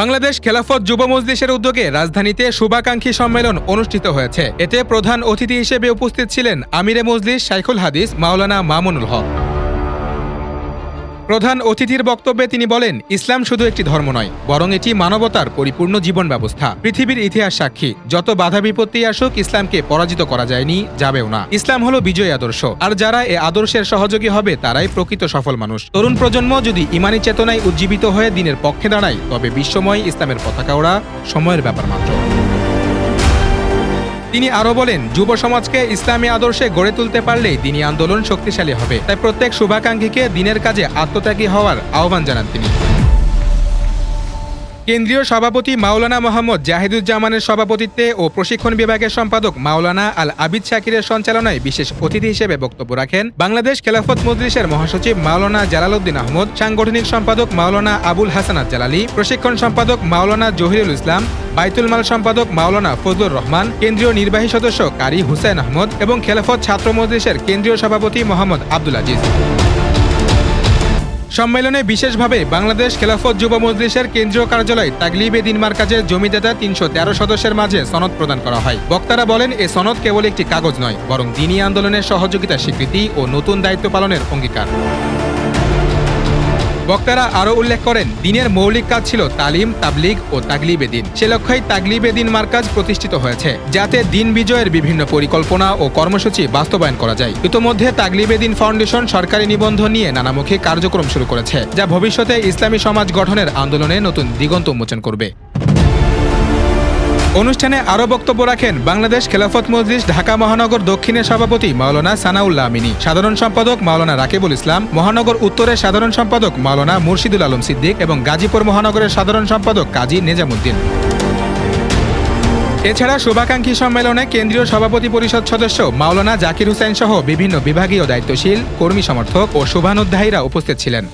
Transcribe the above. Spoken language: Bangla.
বাংলাদেশ খেলাফত যুব মজলিসের উদ্যোগে রাজধানীতে শুভাকাঙ্ক্ষী সম্মেলন অনুষ্ঠিত হয়েছে। এতে প্রধান অতিথি হিসেবে উপস্থিত ছিলেন আমিরে মজলিস, শাইখুল হাদিস, মাওলানা মামুনুল হক। প্রধান অতিথির বক্তব্যে তিনি বলেন, ইসলাম শুধু একটি ধর্ম নয়, বরং এটি মানবতার পরিপূর্ণ জীবন ব্যবস্থা। পৃথিবীর ইতিহাস সাক্ষী, যত বাধা বিপত্তি আসুক, ইসলামকে পরাজিত করা যায়নি, যাবেও না। ইসলাম হলো বিজয় আদর্শ, আর যারা এ আদর্শের সহযোগী হবে, তারাই প্রকৃত সফল মানুষ। তরুণ প্রজন্ম যদি ইমানি চেতনায় উজ্জীবিত হয়ে দিনের পক্ষে দাঁড়ায়, তবে বিশ্বময় ইসলামের পতাকা ওড়া সময়ের ব্যাপার মাত্র। তিনি আরও বলেন, যুব সমাজকে ইসলামী আদর্শে গড়ে তুলতে পারলেই দিনী আন্দোলন শক্তিশালী হবে। তাই প্রত্যেক শুভাকাঙ্ক্ষীকে দিনের কাজে আত্মত্যাগী হওয়ার আহ্বান জানান তিনি। কেন্দ্রীয় সভাপতি মাওলানা মোহাম্মদ জাহিদুজ্জামানের সভাপতিত্বে ও প্রশিক্ষণ বিভাগের সম্পাদক মাওলানা আল আবিদ শাকিরের সঞ্চালনায় বিশেষ অতিথি হিসেবে বক্তব্য রাখেন বাংলাদেশ খেলাফত মজলিসের মহাসচিব মাওলানা জালালউদ্দিন আহমদ, সাংগঠনিক সম্পাদক মাওলানা আবুল হাসানাত জালালি প্রশিক্ষণ সম্পাদক মাওলানা জহিরুল ইসলাম, বাইতুল মাল সম্পাদক মাওলানা ফজলুর রহমান, কেন্দ্রীয় নির্বাহী সদস্য কারি হুসাইন আহমদ এবং খেলাফত ছাত্র মজলিসের কেন্দ্রীয় সভাপতি মোহাম্মদ আব্দুল আজিজ। সম্মেলনে বিশেষভাবে বাংলাদেশ খেলাফত যুব মজলিসের কেন্দ্রীয় কার্যালয় তাগলিবে দিন মার্কাজের জমিদাতা তিনশো তেরো সদস্যের মাঝে সনদ প্রদান করা হয়। বক্তারা বলেন, এ সনদ কেবল একটি কাগজ নয়, বরং দিনী আন্দোলনের সহযোগিতা স্বীকৃতি ও নতুন দায়িত্ব পালনের অঙ্গীকার। বক্তারা আরও উল্লেখ করেন, দিনের মৌলিক কাজ ছিল তালিম, তাবলিগ ও তাগলিবে দিন। সে লক্ষ্যেই তাগলিবে দিন মার্কাজ প্রতিষ্ঠিত হয়েছে, যাতে দিন বিজয়ের বিভিন্ন পরিকল্পনা ও কর্মসূচি বাস্তবায়ন করা যায়। ইতোমধ্যে তাগলিবে দিন ফাউন্ডেশন সরকারি নিবন্ধন নিয়ে নানামুখী কার্যক্রম শুরু করেছে, যা ভবিষ্যতে ইসলামী সমাজ গঠনের আন্দোলনে নতুন দিগন্ত উন্মোচন করবে। অনুষ্ঠানে আরও বক্তব্য রাখেন বাংলাদেশ খেলাফত মজলিস ঢাকা মহানগর দক্ষিণের সভাপতি মাওলানা সানাউল্লাহ আমিনী। সাধারণ সম্পাদক মাওলানা রাকিবুল ইসলাম, মহানগর উত্তরের সাধারণ সম্পাদক মাওলানা মুর্শিদুল আলম সিদ্দিক এবং গাজীপুর মহানগরের সাধারণ সম্পাদক কাজী নেজামুদ্দিন। এছাড়া শুভাকাঙ্ক্ষী সম্মেলনে কেন্দ্রীয় সভাপতি পরিষদ সদস্য মাওলানা জাকির হুসাইন সহ বিভিন্ন বিভাগীয় দায়িত্বশীল, কর্মী সমর্থক ও শুভানুধ্যায়ীরা উপস্থিত ছিলেন।